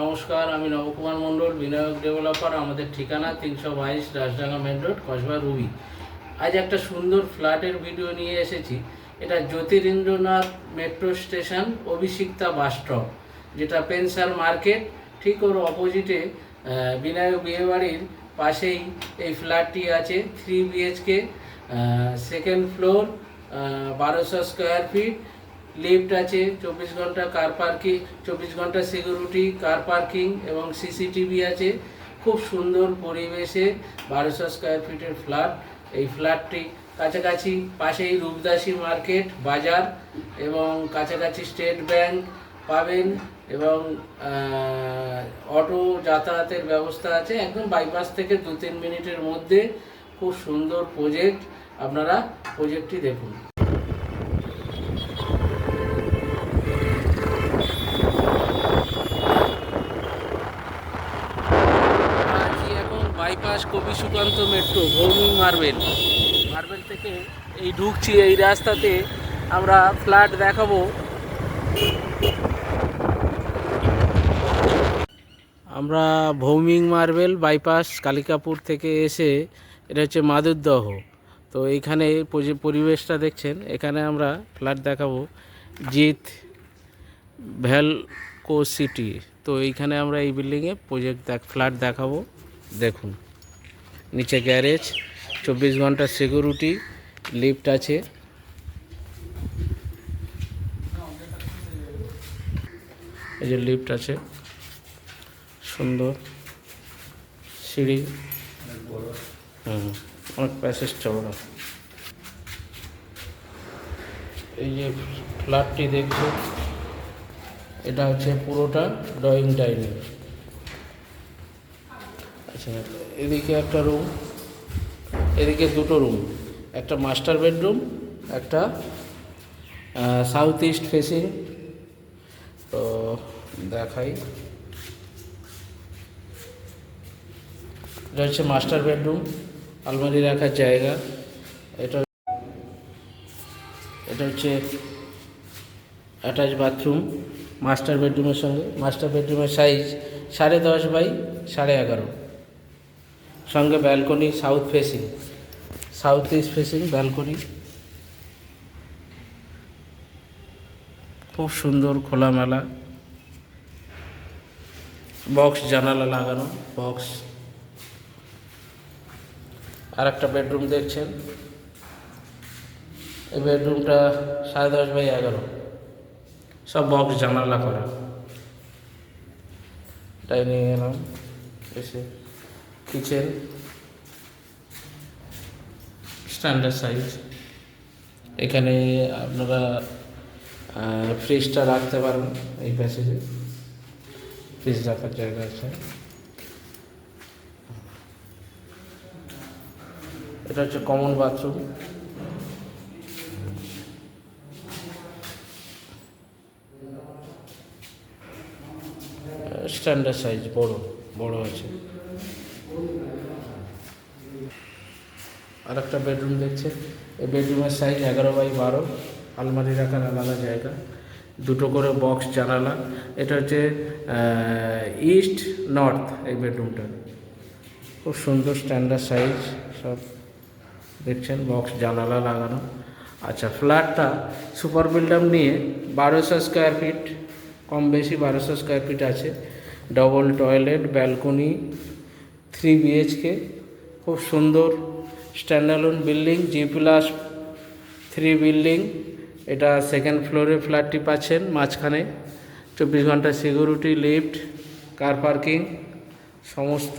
নমস্কার, আমি নবকুমার মণ্ডল, বিনায়ক ডেভেলপার, আমাদের ঠিকানা তিনশো বাইশ রাজডাঙ্গা মেন রোড, কসবা রুবি। আজ একটা সুন্দর ফ্ল্যাটের ভিডিও নিয়ে এসেছি। এটা Jyotirindranath metro station, Abhishikta bus stop, যেটা পেনসার মার্কেট। ঠিক ওর অপোজিটে বিনায়ক বিয়েবাড়ির পাশেই এই ফ্ল্যাটটি আছে থ্রি বিএইচকে সেকেন্ড ফ্লোর বারোশো স্কোয়ার ফিট লিফট আছে, চব্বিশ ঘণ্টা কার পার্কিং চব্বিশ ঘণ্টা সিকিউরিটি কার পার্কিং এবং সিসিটিভি আছে। খুব সুন্দর পরিবেশে বারোশো স্কোয়ার ফিটের ফ্ল্যাট এই ফ্ল্যাটটি কাছাকাছি পাশেই রূপদাসী মার্কেট বাজার এবং কাছাকাছি স্টেট ব্যাংক পাবেন এবং অটো যাতায়াতের ব্যবস্থা আছে। একদম বাইপাস থেকে দু তিন মিনিটের মধ্যে। খুব সুন্দর প্রজেক্ট আপনারা প্রজেক্টটি দেখুন আছি এখন bypass Kabi Sukanta metro, Bhowmik marble. Marble থেকে এই ঢুকছি, এই রাস্তাতে আমরা ফ্ল্যাট দেখাবো। আমরা ভৌমিং মার্বেল বাইপাস কালিকাপুর থেকে এসে, এটা হচ্ছে মাদুরদহ। তো এইখানে পরিবেশটা দেখছেন, এখানে আমরা ফ্ল্যাট দেখাবো জিত ভ্যালকো সিটি। তো এইখানে আমরা এই বিল্ডিংয়ে প্রজেক্ট দেখ ফ্ল্যাট দেখাবো। দেখুন। নিচে গ্যারেজ, চব্বিশ ঘণ্টা সিকিউরিটি, লিফট আছে। এই যে লিফট আছে। সুন্দর। সিঁড়ি। হুম, অনেক প্যাসেজ চওড়া। এই যে ফ্ল্যাটটি দেখছ এটা হচ্ছে পুরোটা ড্রয়িং ডাইনিং আচ্ছা এদিকে একটা রুম এদিকে দুটো রুম একটা মাস্টার বেডরুম একটা সাউথ ইস্ট ফেসিং তো দেখাই। এটা হচ্ছে মাস্টার বেডরুম আলমারি রাখার জায়গা। এটা এটা হচ্ছে অ্যাটাচ বাথরুম মাস্টার বেডরুমের সঙ্গে। মাস্টার বেডরুমের সাইজ সাড়ে দশ বাই সাড়ে এগারো। সঙ্গে balcony south facing south east facing balcony খুব সুন্দর খোলামেলা। বক্স জানালা লাগানো বক্স আর একটা বেডরুম দেখছেন। এই বেডরুমটা সাড়ে দশ বাই এগারো। সব বক্স জানালা করা। নিয়ে এলাম এসে কিচেন স্ট্যান্ডার্ড সাইজ এখানে আপনারা ফ্রিজটা রাখতে পারেন এই প্যাসেজে ফ্রিজ রাখার জায়গা আছে। এটা হচ্ছে কমন বাথরুম স্ট্যান্ডার্ড সাইজ বড় বড় আছে। আর একটা বেডরুম দেখছে। এই বেডরুমের সাইজ এগারো বাই বারো। আলমারি রাখার আলাদা জায়গা। দুটো করে বক্স জানালা। এটা হচ্ছে ইস্ট নর্থ এই বেডরুমটা খুব সুন্দর স্ট্যান্ডার্ড সাইজ সব দেখছেন বক্স জানালা লাগানো। আচ্ছা ফ্ল্যাটটা সুপার বিল্ডার নিয়ে বারোশো স্কোয়ার ফিট কম বেশি বারোশো স্কোয়ার ফিট আছে। Double toilet balcony three BHK খুব সুন্দর standalone building G plus three building এটা সেকেন্ড ফ্লোরে ফ্ল্যাটটি পাচ্ছেন, মাঝখানে চব্বিশ ঘণ্টা সিকিউরিটি লিফট কার পার্কিং সমস্ত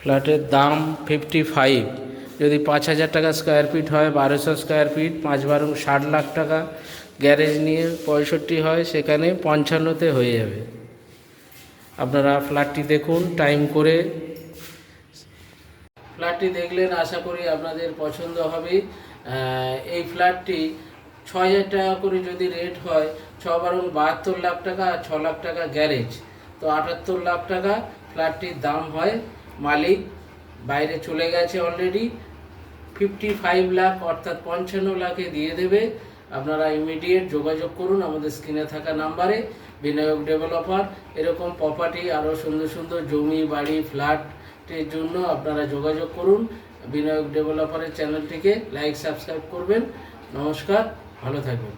ফ্ল্যাটের দাম ফিফটি ফাইভ যদি পাঁচ হাজার টাকা স্কোয়ার ফিট হয়, বারোশো স্কোয়ার ফিট পাঁচ বারো ষাট লাখ টাকা। গ্যারেজ নিয়ে পঁয়ষট্টি হয়, সেখানে পঞ্চান্নতে হয়ে যাবে। আপনারা ফ্ল্যাটটি দেখুন, টাইম করে। ফ্ল্যাটটি দেখলেন, আশা করি আপনাদের পছন্দ হবে। এই ফ্ল্যাটটি ছ হাজার টাকা করে যদি রেট হয় ছ বারং, বাহাত্তর লাখ টাকা আর ছ লাখ টাকা গ্যারেজ। তো আটাত্তর লাখ টাকা ফ্ল্যাটটির দাম হয়। মালিক বাইরে চলে গেছে অলরেডি। ফিফটি ফাইভ লাখ, অর্থাৎ পঞ্চান্ন লাখে দিয়ে দেবে। আপনারা ইমিডিয়েট যোগাযোগ করুন আমাদের স্ক্রিনে থাকা নাম্বারে বিনায়ক ডেভেলপার এরকম প্রপার্টি আরও সুন্দর সুন্দর জমি, বাড়ি ফ্ল্যাটের জন্য আপনারা যোগাযোগ করুন। বিনায়ক ডেভেলপারের চ্যানেলটিকে লাইক সাবস্ক্রাইব করবেন। নমস্কার, ভালো থাকবেন।